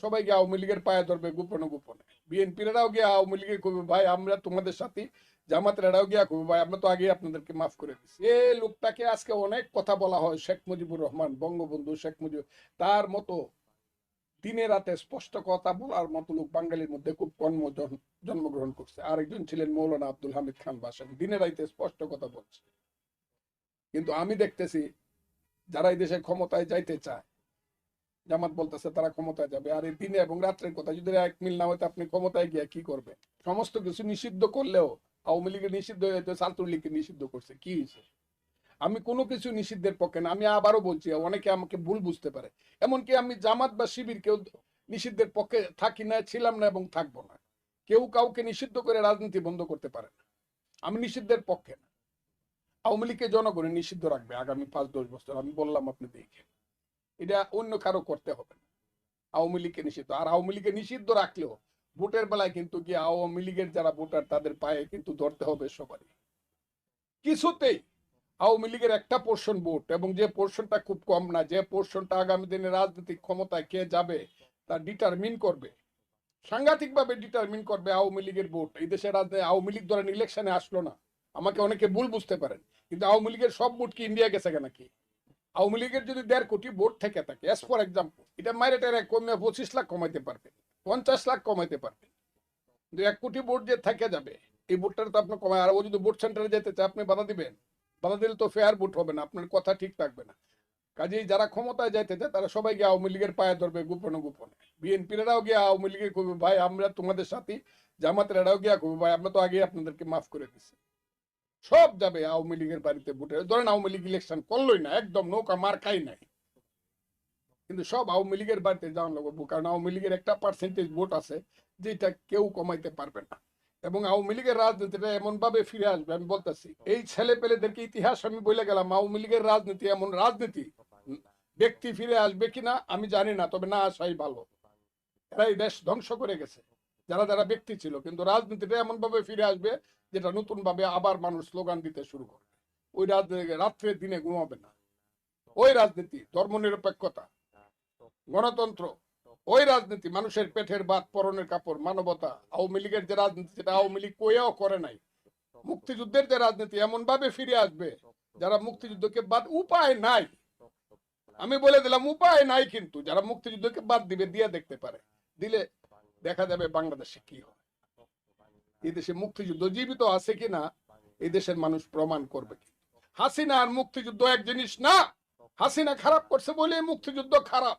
সবাই গিয়ে আওয়ামী লীগের পায়ে ধরবে গোপনে গোপনে। বিএনপিরাও গিয়ে আওয়ামী লীগের কবি, ভাই আমরা তোমাদের সাথে জামাতেরাও গিয়া কবি, ভাই আমরা তো আগে আপনাদেরকে মাফ করে দিচ্ছি এ লোকটাকে আজকে অনেক কথা বলা হয় শেখ মুজিবুর রহমান, বঙ্গবন্ধু শেখ মুজিব, তার মতো দিনে রাতে স্পষ্ট কথা বলার মতো লোক বাঙালির মধ্যে খুব কর্ম জন- জন্মগ্রহণ করছে। আরেকজন ছিলেন মৌলানা আব্দুল হামিদ খান বাসান, দিনে রাইতে স্পষ্ট কথা বলছে। কিন্তু আমি দেখতেছি, যারা এই দেশে ক্ষমতায় যাইতে চায় জামাত বলতেছে, তারা ক্ষমতায় যাবে। আর এই দিনে এবং রাত্রের কথা, যদি এক মিল না হয়তো আপনি ক্ষমতায় গিয়ে কি করবে? সমস্ত কিছু নিষিদ্ধ করলেও আওয়ামী লীগের নিষিদ্ধ হয়েছে ছাত্রলীগকে নিষিদ্ধ করছে। কি হয়েছে আমি কোনো কিছু নিষিদ্ধের পক্ষে না, আমি আবারও বলছি, অনেকে আমাকে ভুল বুঝতে পারে। এমনকি আমি জামাত বা শিবির কেউ নিষিদ্ধের পক্ষে থাকি না, ছিলাম না এবং থাকব না। কেউ কাউকে নিষিদ্ধ করে রাজনীতি বন্ধ করতে পারে না। আমি নিষিদ্ধের পক্ষে না। আওয়ামী লীগকে জনগণের নিষিদ্ধ রাখবে আগামী পাঁচ দশ বছর, আমি বললাম আপনি দেখে এটা অন্য কারও করতে হবে না। আওয়ামী লীগকে নিষিদ্ধ। আর আওয়ামী লীগকে নিষিদ্ধ রাখলেও ভোটের বেলায় কিন্তু গিয়ে আওয়ামী লীগের যারা ভোটার, তাদের পায়ে কিন্তু ধরতে হবে সবারই। কিছুতেই আওয়ামী লীগের একটা পোর্শন ভোট এবং যে পোর্শনটা খুব কম না, যে পোর্শনটা আগামী দিনে রাজনৈতিক ক্ষমতায় কে যাবে, তা ডিটারমিন করবে। সাংঘাতিকভাবে ডিটারমিন করবে আওয়ামী লীগের ভোট। এই দেশের রাজনীতি, আওয়ামী লীগ ধরেন ইলেকশনে আসলো না। আমাকে অনেকে ভুল বুঝতে পারেন। কিন্তু আওয়ামী লীগের সব ভোট কি ইন্ডিয়া গেছে নাকি? আওয়ামী লীগের যদি দেড় কোটি ভোট থেকে থাকে এস ফর এক্সাম্পল এটা মাইরে টেরে কমে পঁচিশ লাখ কমাইতে পারবে, পঞ্চাশ লাখ কমাইতে পারবে। কিন্তু এক কোটি ভোট যে থেকে যাবে, এই ভোটটা তো আপনি কমায়, আর ও যদি ভোট সেন্টারে যেতে চায়, আপনি বাধা দিবেন। বাধা দিলে তো ফেয়ার ভোট হবে না, আপনার কথা ঠিক থাকবে না। কাজেই যারা ক্ষমতায় যাইতে চায়, তারা সবাই গিয়ে আওয়ামী লীগের পায়ে ধরবে গোপনে গোপনে। বিএনপিরাও গিয়ে আওয়ামী লীগের কবি ভাই, আমরা তোমাদের সাথে জামাতেরাও গিয়া কবি ভাই, আমরা তো আগে আপনাদেরকে মাফ করে দিচ্ছি সব যাবে আওয়ামী লীগের বাড়িতে ভোটে ধরেন আওয়ামী লীগ ইলেকশন করলোই না, একদম নৌকা মার খাই নাই। কিন্তু সব আওয়ামী লীগের বাড়িতে যাওয়ান লাগবো কারণ আওয়ামী লীগের একটা পার্সেন্টেজ ভোট আছে, যেটা কেউ কমাইতে পারবে না। এবং আওয়ামী লীগের রাজনীতিটা এমন ভাবে ফিরে আসবে, আমি বলতেছি, এই ছেলে পেলেদেরকে ইতিহাস আমি বলে গেলাম, আওয়ামী লীগের রাজনীতি এমন রাজনীতি, ব্যক্তি ফিরে আসবে কিনা আমি জানি না, তবে না আসাই ভালো। এরা এই দেশ ধ্বংস করে গেছে। যারা যারা ব্যক্তি ছিল, কিন্তু রাজনীতিটা এমন ভাবে ফিরে আসবে যেটা নতুন ভাবে আবার মানুষ স্লোগান দিতে শুরু করবে। ওই রাজনীতি, রাত্রে দিনে ঘুমাবে না। ওই রাজনীতি, ধর্মনিরপেক্ষতা, গণতন্ত্র, ওই রাজনীতি, মানুষের পেটের বাদ, পরনের কাপড়, মানবতা, আওয়ামী লীগের যে রাজনীতি, সেটা আওয়ামী লীগ কইয়াও করে নাই। মুক্তিযুদ্ধের যে রাজনীতি এমন ভাবে ফিরে আসবে, যারা মুক্তিযুদ্ধকে বাদ, উপায় নাই। আমি বলে দিলাম, উপায় নাই কিন্তু, যারা মুক্তিযুদ্ধকে বাদ দিবে, দিয়ে দেখতে পারে। দিলে দেখা যাবে বাংলাদেশে কি হয় এই দেশে মুক্তিযুদ্ধ জীবিত আছে কিনা, এই দেশের মানুষ প্রমাণ করবে কি। হাসিনা আর মুক্তিযুদ্ধ এক জিনিস না, হাসিনা খারাপ করছে বলে মুক্তিযুদ্ধ খারাপ।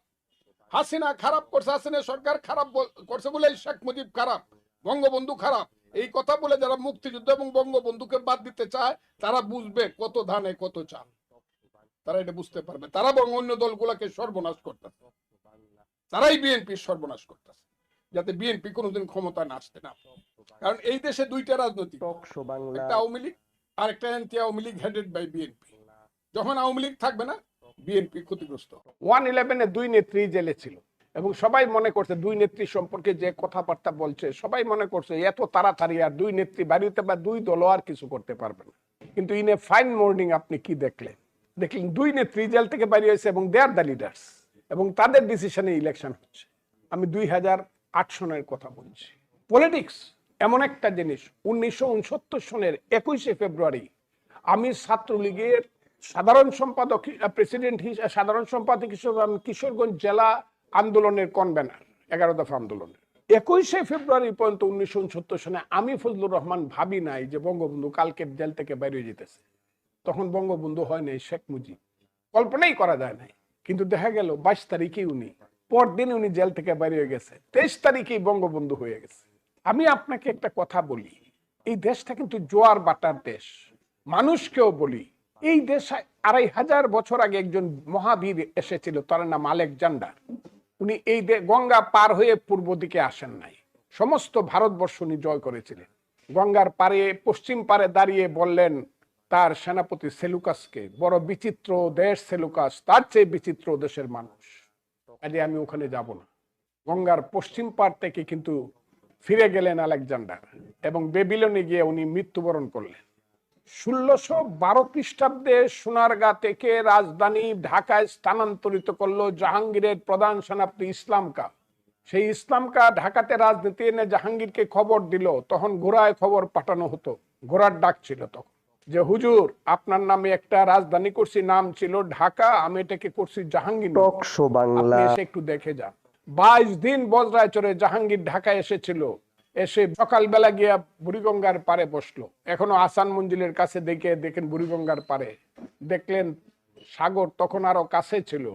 হাসিনা খারাপ করছে, হাসিনা সরকার খারাপ করছে বলে শেখ মুজিব খারাপ, বঙ্গবন্ধু খারাপ। এই কথা বলে যারা মুক্তিযুদ্ধ এবং বঙ্গবন্ধুকে বাদ দিতে চায়, তারা বুঝবে কত ধানে কত চাল। তারা এটা বুঝতে পারবে। তারা বরং অন্য দলগুলোকে সর্বনাশ করতেছে। তারাই বিএনপি সর্বনাশ করতেছে। যাতে বিএনপি কোনোদিন ক্ষমতা না আসতে না কারণ এই দেশে দুইটা রাজনৈতিক একটা আওয়ামী লীগ আর একটা anti Awami League headed by BNP যখন আওয়ামী লীগ থাকবে না বিএনপি ক্ষতিগ্রস্ত। ওয়ান ইলেভেনে দুই নেত্রী জেলে ছিল। এবং সবাই মনে করছে দুই নেত্রী সম্পর্কে যে কথাবার্তা বলছে সবাই মনে করছে এত তাড়াতাড়ি আর দুই নেত্রী বাড়িতে বা দুই দলও আর কিছু করতে পারবে না। কিন্তু ইন এ ফাইন মর্নিং আপনি কি দেখলেন? দেখলেন দুই নেত্রী জেল থেকে বেরিয়ে হয়েছে এবং দে আর দ্য লিডার্স এবং তাদের ডিসিশনে ইলেকশন হচ্ছে। আমি দুই হাজার আট সনের কথা বলছি। পলিটিক্স এমন একটা জিনিস, উনিশশো উনসত্তর সনের একুশে ফেব্রুয়ারি আমি ছাত্রলীগের সাধারণ সম্পাদক প্রেসিডেন্ট হিসেবে সাধারণ সম্পাদক হিসেবে আমি কিশোরগঞ্জ জেলা আন্দোলনের কনভেনার এগারো দফা আন্দোলনের। একুশে ফেব্রুয়ারি পর্যন্ত উনিশশো উনসত্তর সনে আমি ফজলুর রহমান ভাবি নাই যে বঙ্গবন্ধু কালকে জেল থেকে বেরিয়ে যেতেছে। তখন বঙ্গবন্ধু হয় নাই শেখ মুজিব। কল্পনাই করা যায় নাই। কিন্তু দেখা গেল বাইশ তারিখে উনি পরদিন উনি জেল থেকে বেরিয়ে গেছে। তেইশ তারিখেই বঙ্গবন্ধু হয়ে গেছে। আমি আপনাকে একটা কথা বলি, এই দেশটা কিন্তু জোয়ার বাটার দেশ। মানুষকেও বলি, এই দেশ আড়াই হাজার বছর আগে একজন মহাবীর এসেছিল, তার নাম আলেকজান্ডার। উনি এই গঙ্গা পার হয়ে পূর্ব দিকে আসেন নাই। সমস্ত ভারতবর্ষ উনি জয় করেছিলেন। গঙ্গার পারে, পশ্চিম পারে দাঁড়িয়ে বললেন, তার সেনাপতি সেলুকাসকে, বড় বিচিত্র দেশ সেলুকাস, তার চেয়ে বিচিত্র দেশের মানুষ। কাজে আমি ওখানে যাব না। গঙ্গার পশ্চিম পার থেকে কিন্তু ফিরে গেলেন আলেকজান্ডার এবং বেবিলনে গিয়ে উনি মৃত্যুবরণ করলেন। ষোলোশো বারো খ্রিস্টাব্দে সোনারগাঁ থেকে রাজধানী ঢাকায় স্থানান্তরিত করল জাহাঙ্গীরের প্রধান সেনাপতি ইসলাম কা। সেই ইসলামকা ঢাকাতে রাজনীতি এনে জাহাঙ্গীরকে খবর দিল, তখন ঘোড়ায় খবর পাঠানো হতো, ঘোড়ার ডাক ছিল তখন। যে হুজুর আপনার নামে একটা রাজধানী করছি নাম ছিল ঢাকা আমি এটাকে করছি জাহাঙ্গীর বাংলা। একটু দেখে যান। বাইশ দিন বজরায় চড়ে জাহাঙ্গীর ঢাকায় এসেছিল। এসে সকালবেলা গিয়া বুড়িগঙ্গার পারে বসল। এখনও আসান মঞ্জিলের কাছে দেখে দেখেন বুড়িগঙ্গার পারে দেখলেন সাগর তখন আরও কাছে ছিল।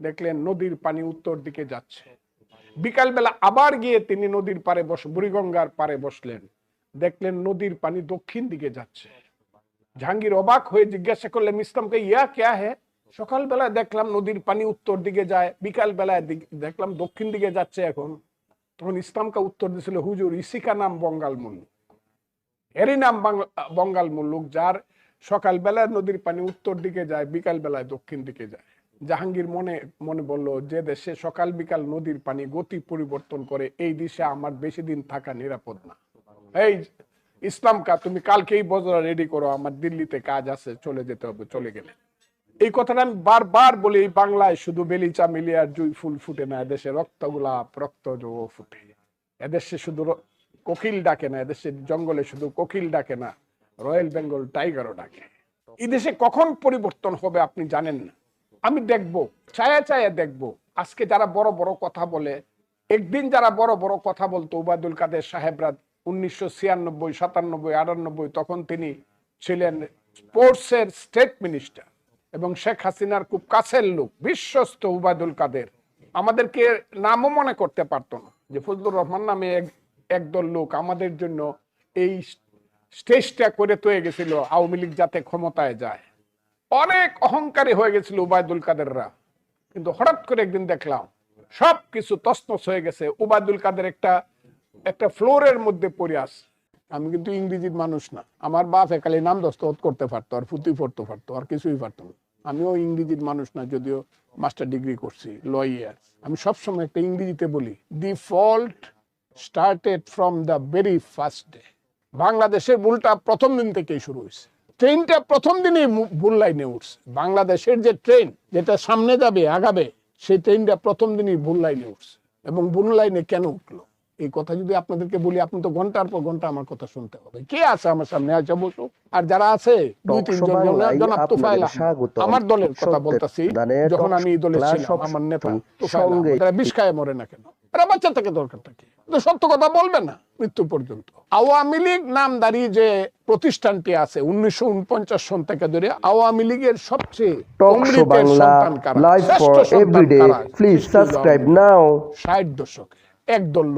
দেখলেন নদীর পানি উত্তর দিকে যাচ্ছে। বিকালবেলা আবার গিয়ে তিনি নদীর পারে বস বুড়িগঙ্গার পারে বসলেন। দেখলেন নদীর পানি দক্ষিণ দিকে যাচ্ছে। জাহাঙ্গীর অবাক হয়ে জিজ্ঞাসা করলেন ইসলামকে ইয়া ক্যা হে? সকালবেলা দেখলাম নদীর পানি উত্তর দিকে যায় বিকাল বেলায় দেখলাম দক্ষিণ দিকে যাচ্ছে এখন। তখন ইসলামকে উত্তর দিয়েছিল হুজুর ইসিকা নাম বঙ্গাল মুল্লুক এরই নাম বঙ্গাল মুল্লুক যার সকালবেলা নদীর পানি উত্তর দিকে যায় বিকাল বেলায় দক্ষিণ দিকে যায়। জাহাঙ্গীর মনে মনে বলল, যে দেশে সকাল বিকাল নদীর পানি গতি পরিবর্তন করে, এই দেশে আমার বেশি দিন থাকা নিরাপদ না। এই ইসলাম কা, তুমি কালকেই বজরা রেডি করো, আমার দিল্লিতে কাজ আছে, চলে যেতে হবে, চলে গেলে। এই কথাটা আমি বারবার বলি, এই বাংলায় শুধু বেলিচা মিলিয়ার জুই ফুল ফুটে না, এদেশে রক্ত গোলাপ, রক্ত জো ফুটে। এদেশে শুধু কোকিল ডাকে না, এদেশে জঙ্গলে শুধু কোকিল ডাকে না, রয়্যাল বেঙ্গল টাইগারও ডাকে। এই দেশে কখন পরিবর্তন হবে আপনি জানেন না। আমি দেখব, ছায়া ছায়া দেখব। আজকে যারা বড় বড় কথা বলে, একদিন যারা বড় বড় কথা বলতো উবায়দুল কাদের সাহেবরা উনিশশো ছিয়ানব্বই, সাতানব্বই, আটানব্বই, তখন তিনি ছিলেন স্পোর্টসের স্টেট মিনিস্টার এবং শেখ হাসিনার খুব কাছের লোক, বিশ্বস্ত উবায়দুল কাদের। আমাদেরকে নামও মনে করতে পারতো না যে ফজলুর রহমান নামে এক- একদল লোক আমাদের জন্য এই স্টেজটা করে তৈরি গেছিল আওয়ামী লীগ যাতে ক্ষমতায় যায়। অনেক অহংকারী হয়ে গেছিল উবায়দুল কাদেররা। কিন্তু হঠাৎ করে একদিন দেখলাম সব কিছু তছনছ হয়ে গেছে। উবায়দুল কাদের একটা একটা ফ্লোরের মধ্যে পড়ে আছে। আমি কিন্তু ইংরেজির মানুষ না। আমার বাপ একালে নাম দস্তখত করতে পারতো, আর ফুটি পড়তে পারতো, আর কিছুই পারতো না। আমিও ইংরেজির মানুষ না, যদিও মাস্টার ডিগ্রি করছি ল ইয়ার আমি সবসময় একটা ইংরেজিতে বলি the fault started from the very first day বাংলাদেশের ভুলটা প্রথম দিন থেকেই শুরু হয়েছে। ট্রেনটা প্রথম দিনেই ভুল লাইনে উঠছে। বাংলাদেশের যে ট্রেন, যেটা সামনে যাবে, আগাবে, সেই ট্রেনটা প্রথম দিনই ভুল লাইনে উঠছে। এবং ভুল লাইনে কেন উঠল? এই কথা যদি আপনাদেরকে বলি আপনি তো ঘণ্টার পর ঘণ্টা আমার কথা শুনতে হবে কে আছে আমার সামনে? আছে বসু। আর যারা আছে দুই তিনজন জনাব। স্বাগতম। আমার দলের কথা বলতেছি যখন আমি এই দলে ছিলাম আমার নেতা আহমেদ। এরা বিষ খায় মরে না কেন? এরা বাচ্চা থেকে দরকারটা কি? সত্য কথা বলবে না মৃত্যু পর্যন্ত। আওয়ামী লীগ নামদারি যে প্রতিষ্ঠানটি আছে উনিশশো উনপঞ্চাশ সন থেকে ধরে আওয়ামী লীগের সবচেয়ে? Live for everyday please subscribe now ষাট দশকে। একদল